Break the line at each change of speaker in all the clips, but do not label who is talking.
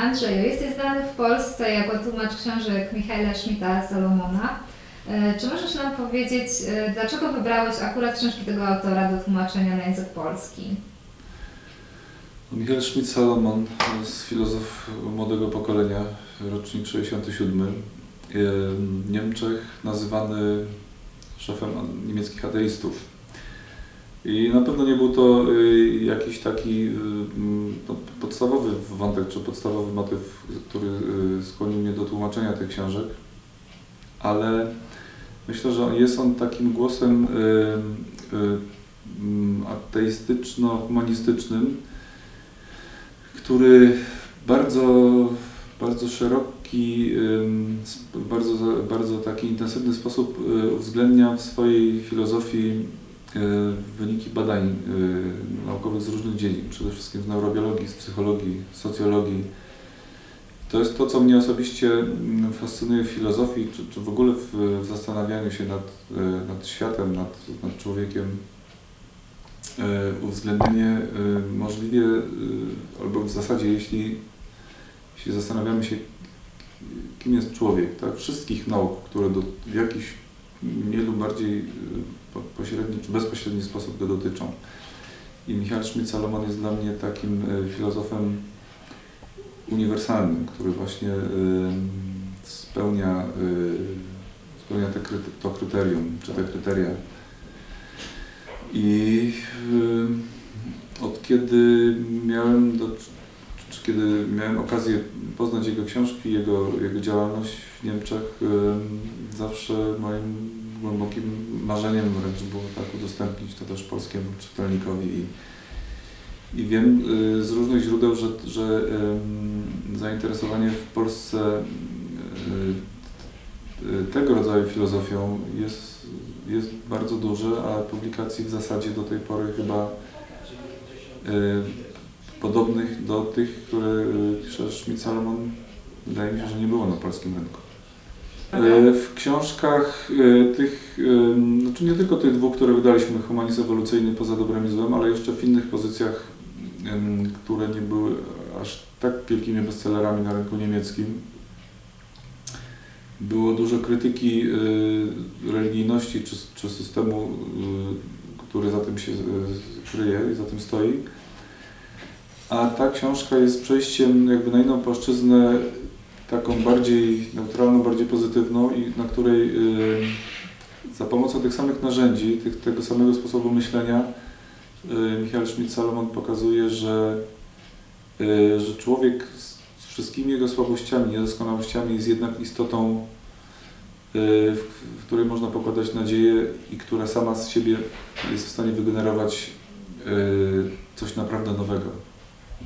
Andrzeju, jesteś znany w Polsce jako tłumacz książek Michaela Schmidta Salomona. E, Czy możesz nam powiedzieć, e, dlaczego wybrałeś akurat książki tego autora do tłumaczenia na język polski?
Michael Schmidt-Salomon jest filozof młodego pokolenia, rocznik 67. W Niemczech nazywany szefem niemieckich ateistów. I na pewno nie był to y, jakiś taki y, mm, no, podstawowy wątek, czy podstawowy motyw, który y, skłonił mnie do tłumaczenia tych książek, ale myślę, że jest on takim głosem mm, ateistyczno-humanistycznym, który bardzo, bardzo szeroki, bardzo, bardzo taki intensywny sposób uwzględnia w swojej filozofii wyniki badań y, naukowych z różnych dziedzin, przede wszystkim z neurobiologii, z psychologii, socjologii. To jest to, co mnie osobiście mm, fascynuje w filozofii, czy, czy w ogóle w, zastanawianiu się nad, y, nad światem, nad, nad człowiekiem e, uwzględnienie e, możliwie, e, albo w zasadzie jeśli, jeśli zastanawiamy się, kim jest człowiek, tak? wszystkich nauk, które do, w jakiś mniej lub bardziej po- pośredni czy bezpośredni sposób go dotyczą. I Michał Schmidt-Salomon jest dla mnie takim e, filozofem uniwersalnym, który właśnie e, spełnia, spełnia te to kryterium, czy te kryteria i y, od kiedy miałem do, kiedy miałem okazję poznać jego książki, jego, jego działalność w Niemczech, zawsze moim głębokim marzeniem wręcz było tak udostępnić to też polskiemu czytelnikowi i, i wiem y, z różnych źródeł, że, że zainteresowanie w Polsce y, y, tego rodzaju filozofią jest, jest bardzo duże, a publikacji w zasadzie do tej pory chyba podobnych do tych, które y, pisze Schmidt-Salomon, wydaje mi się, że nie było na polskim rynku. Y, W książkach y, tych, znaczy nie tylko tych dwóch, które wydaliśmy, Humanizm ewolucyjny poza dobrem i złem, ale jeszcze w innych pozycjach, które nie były aż tak wielkimi bestsellerami na rynku niemieckim, było dużo krytyki y, religijności czy, czy systemu, który za tym się kryje i za tym stoi. A ta książka jest przejściem jakby na inną płaszczyznę, taką bardziej neutralną, bardziej pozytywną i na której y, za pomocą tych samych narzędzi, tych, tego samego sposobu myślenia y, Michał Schmidt-Salomon pokazuje, że, y, że człowiek z wszystkimi jego słabościami, niedoskonałościami jest jednak istotą, y, w, w której można pokładać nadzieję i która sama z siebie jest w stanie wygenerować coś naprawdę nowego.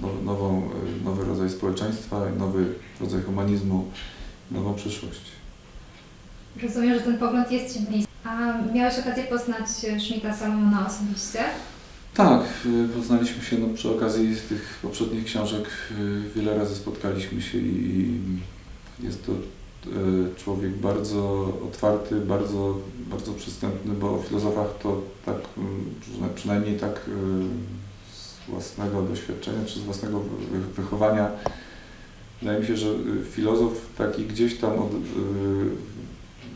Now- Nową, nowy rodzaj społeczeństwa, nowy rodzaj humanizmu, nową przyszłość.
Rozumiem, że ten pogląd jest Ci bliski. A miałeś okazję poznać Schmidta Salomona osobiście?
Tak, poznaliśmy się no, przy okazji tych poprzednich książek. Wiele razy spotkaliśmy się i jest to y, człowiek bardzo otwarty, bardzo, bardzo przystępny, bo o filozofach to tak, mm, przyna- przynajmniej tak z własnego doświadczenia czy z własnego wy- wychowania. Wydaje mi się, że y, filozof taki gdzieś tam od, y,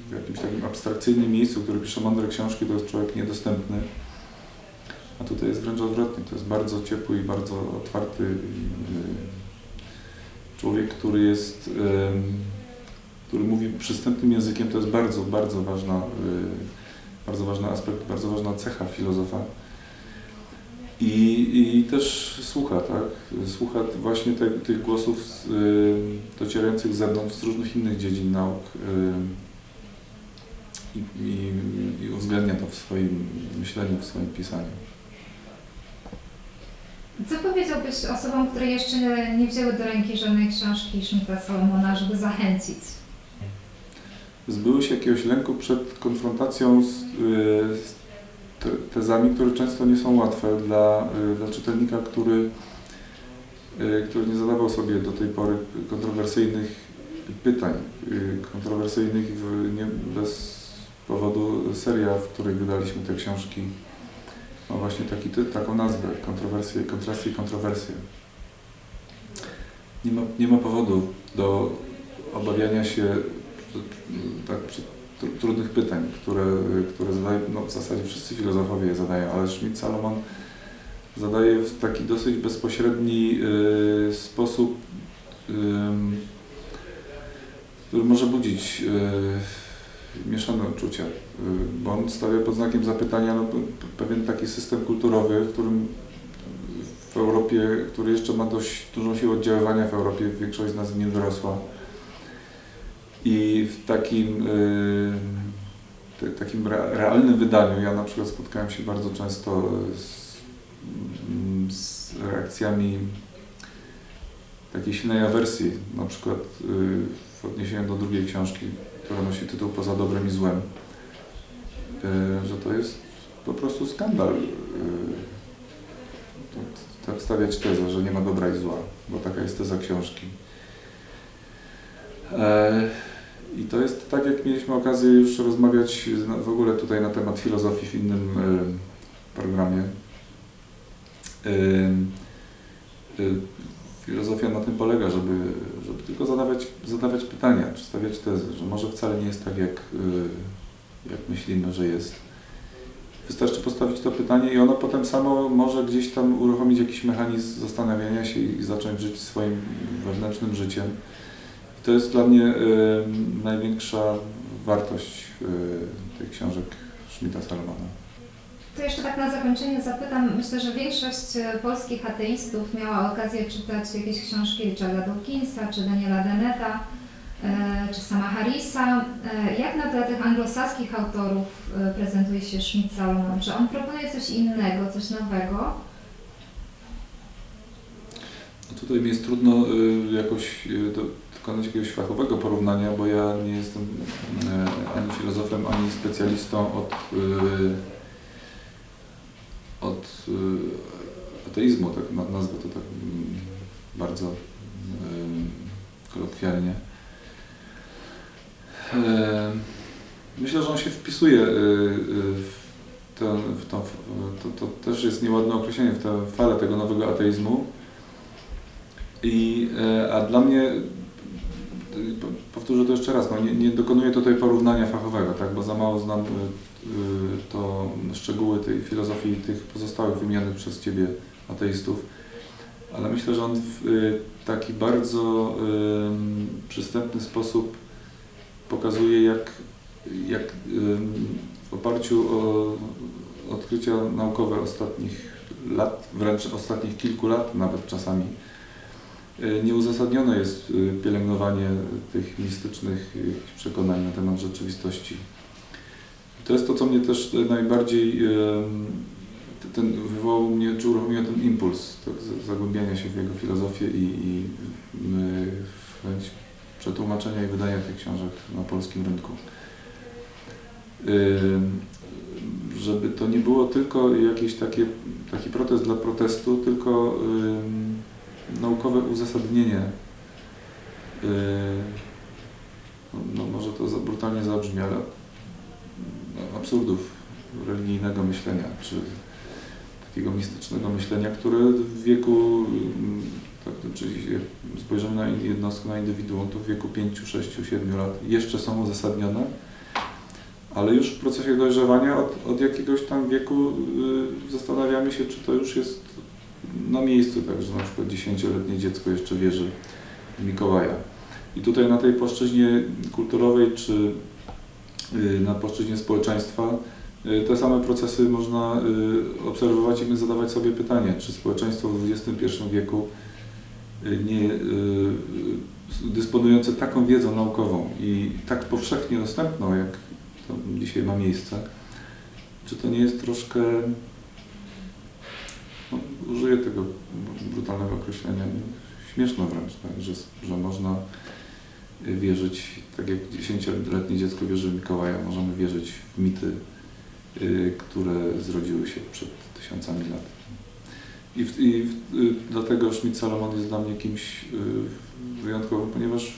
w jakimś takim abstrakcyjnym miejscu, który pisze mądre książki, to jest człowiek niedostępny. A tutaj jest wręcz odwrotnie. To jest bardzo ciepły i bardzo otwarty y, człowiek, który jest, który mówi przystępnym językiem. To jest bardzo, bardzo ważna, bardzo ważny aspekt, bardzo ważna cecha filozofa. I, i też słucha, tak? Słucha właśnie te, tych głosów z, y, docierających z zewnątrz, z różnych innych dziedzin nauk. y, i, i, I uwzględnia to w swoim myśleniu, w swoim pisaniu.
Co powiedziałbyś osobom, które jeszcze nie wzięły do ręki żadnej książki Schmidta Salomona, żeby zachęcić?
Zbyły się jakiegoś lęku przed konfrontacją z, y, z te, tezami, które często nie są łatwe dla, y, dla czytelnika, który, y, który nie zadawał sobie do tej pory kontrowersyjnych pytań, y, kontrowersyjnych nie, bez powodu seria, w której wydaliśmy te książki, ma właśnie taki, taką nazwę, kontrowersje, kontrasty i kontrowersje. nie ma, nie ma powodu do obawiania się tak, przed trudnych pytań, które, które zadają, no w zasadzie wszyscy filozofowie je zadają, ale Schmidt Salomon zadaje w taki dosyć bezpośredni y, sposób, ym, który może budzić y, mieszane uczucia, y, bo on stawia pod znakiem zapytania no, pe- pewien taki system kulturowy, w którym w Europie, który jeszcze ma dość dużą siłę oddziaływania w Europie, większość z nas w nim wyrosła. I w takim, y, takim re, realnym wydaniu, ja na przykład spotkałem się bardzo często z, mm, z reakcjami takiej silnej awersji, na przykład y, w odniesieniu do drugiej książki, która nosi tytuł Poza dobrem i złem, y, że to jest po prostu skandal. y, to- tak stawiać tezę, że nie ma dobra i zła, bo taka jest teza książki. E, I to jest tak, jak mieliśmy okazję już rozmawiać w ogóle tutaj na temat filozofii w innym programie. E, Filozofia na tym polega, żeby, żeby tylko zadawać, zadawać pytania, czy stawiać tezy, że może wcale nie jest tak, jak, e, jak myślimy, że jest. Wystarczy postawić to pytanie i ono potem samo może gdzieś tam uruchomić jakiś mechanizm zastanawiania się i zacząć żyć swoim wewnętrznym życiem. To jest dla mnie e, największa wartość e, tych książek Schmidta Salomona.
To jeszcze tak na zakończenie zapytam. Myślę, że większość e, polskich ateistów miała okazję czytać jakieś książki Richarda Dawkinsa, czy Daniela Deneta, e, czy sama Harrisa. Jak na tle tych anglosaskich autorów prezentuje się Schmidt Salomon? Czy on proponuje coś innego, coś nowego?
No tutaj mi jest trudno y, jakoś y, do, dokonać jakiegoś fachowego porównania, bo ja nie jestem y, ani filozofem, ani specjalistą od, y, od y, ateizmu, tak na, nazwę to tak mm, bardzo kolokwialnie. Myślę, że on się wpisuje w, tę, w tą, to, to też jest nieładne określenie, w tę falę tego nowego ateizmu. I, e, a dla mnie, powtórzę to jeszcze raz, no nie, nie dokonuję tutaj porównania fachowego, tak, bo za mało znam y, y, to szczegóły tej filozofii tych pozostałych wymienionych przez Ciebie ateistów, ale myślę, że on w y, taki bardzo przystępny sposób pokazuje, jak, jak w oparciu o odkrycia naukowe ostatnich lat, wręcz ostatnich kilku lat nawet czasami, Nieuzasadnione jest y, pielęgnowanie tych mistycznych y, przekonań na temat rzeczywistości. To jest to, co mnie też y, najbardziej ten, wywołał mnie, czy uruchomił ten impuls tak, zagłębiania się w jego filozofię i, i y, chęć przetłumaczenia i wydania tych książek na polskim rynku. Żeby to nie było tylko takie, taki protest dla protestu, tylko naukowe uzasadnienie. Yy, no, no może to za, brutalnie zabrzmi, ale no, absurdów religijnego myślenia, czy takiego mistycznego myślenia, które w wieku, mm, tak, czyli jak spojrzymy na jednostkę, na indywiduum, to w wieku 5, 6, 7 lat jeszcze są uzasadnione, ale już w procesie dojrzewania od, od jakiegoś tam wieku yy, zastanawiamy się, czy to już jest na miejscu, także na przykład 10-letnie dziecko jeszcze wierzy w Mikołaja. I tutaj na tej płaszczyźnie kulturowej czy y, na płaszczyźnie społeczeństwa y, te same procesy można y, obserwować i zadawać sobie pytanie, czy społeczeństwo w XXI wieku nie dysponujące taką wiedzą naukową i tak powszechnie dostępną, jak to dzisiaj ma miejsce, czy to nie jest troszkę no, użyję tego brutalnego określenia, śmieszno wręcz, tak, że, że można wierzyć, tak jak 10-letnie dziecko wierzy w Mikołaja, możemy wierzyć w mity, y, które zrodziły się przed tysiącami lat. I, w, i w, y, dlatego Schmidt Salomon jest dla mnie kimś y, wyjątkowym, ponieważ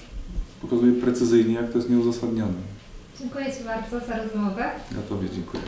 pokazuje precyzyjnie, jak to jest nieuzasadnione.
Dziękuję Ci bardzo za rozmowę.
Ja Tobie dziękuję.